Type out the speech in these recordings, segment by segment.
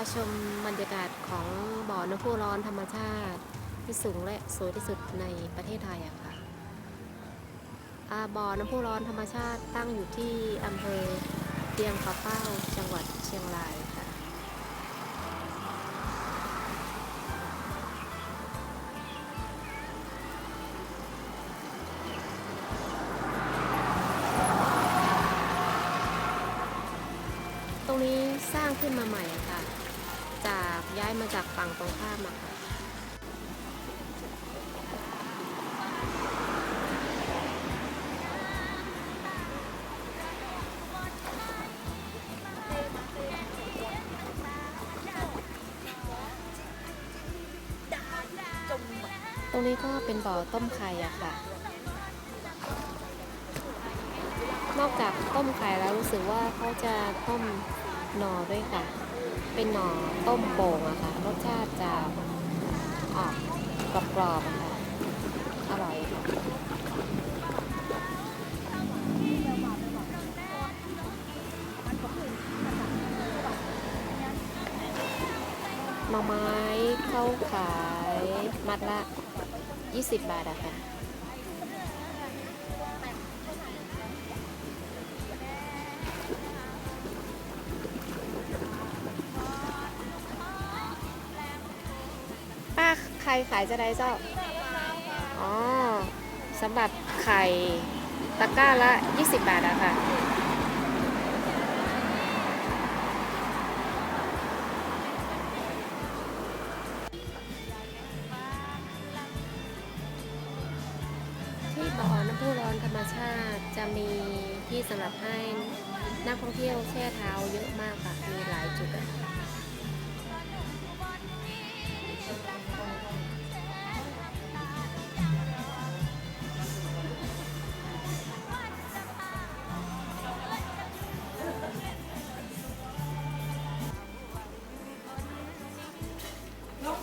าชมบรรยากาศของบ่อน้ำพุร้อนธรรมชาติ ที่สูงและสวยที่สุดในประเทศไทยอะค่ะบ่อน้ำพุร้อนธรรมชาติตั้งอยู่ที่อำเภอเวียงปะเป้าจังหวัดเชียงรายค่ะตรงนี้สร้างขึ้นมาใหม่อะค่ะ ย้ายมาจากฝั่งตรงข้ามอะค่ะตรงนี้ก็เป็นบ่อต้มไข่อะค่ะ นอกจากต้มไข่แล้วรู้สึกว่าเขาจะต้ม หน่อด้วยค่ะ เป็นหน่อต้มโป่งอะค่ะ รสชาติจะออกกรอบๆอะค่ะ อร่อยค่ะหน่อไม้เข้าขายมัดละ 20 บาทอะค่ะ ข่ขายจะได้เจ้า อ๋อสำหรับไข่ตะกร้าละ 20 บาทอะค่ะ ที่บ่อน้ำพุร้อนธรรมชาติจะมีที่สำหรับให้นักท่องเที่ยวแช่เท้าเยอะมากค่ะ มีหลายจุดอะ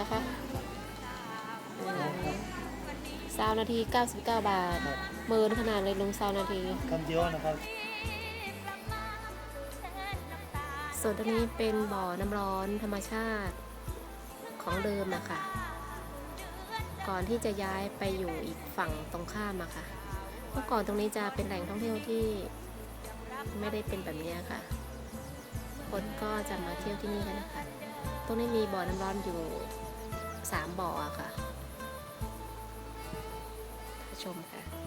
นะคะสามนาที 99 บาท เมินขนาดเลยลุงสามนาทีคำเดียวนะครับ ส่วนตรงนี้เป็นบ่อน้ำร้อนธรรมชาติของเดิมนะคะก่อนที่จะย้ายไปอยู่อีกฝั่งตรงข้ามอะค่ะ เมื่อก่อนตรงนี้จะเป็นแหล่งท่องเที่ยวที่ไม่ได้เป็นแบบนี้ค่ะ คนก็จะมาเที่ยวที่นี่กันนะคะ ตรงนี้มีบ่อน้ำร้อนอยู่ สามบ่อค่ะชมค่ะ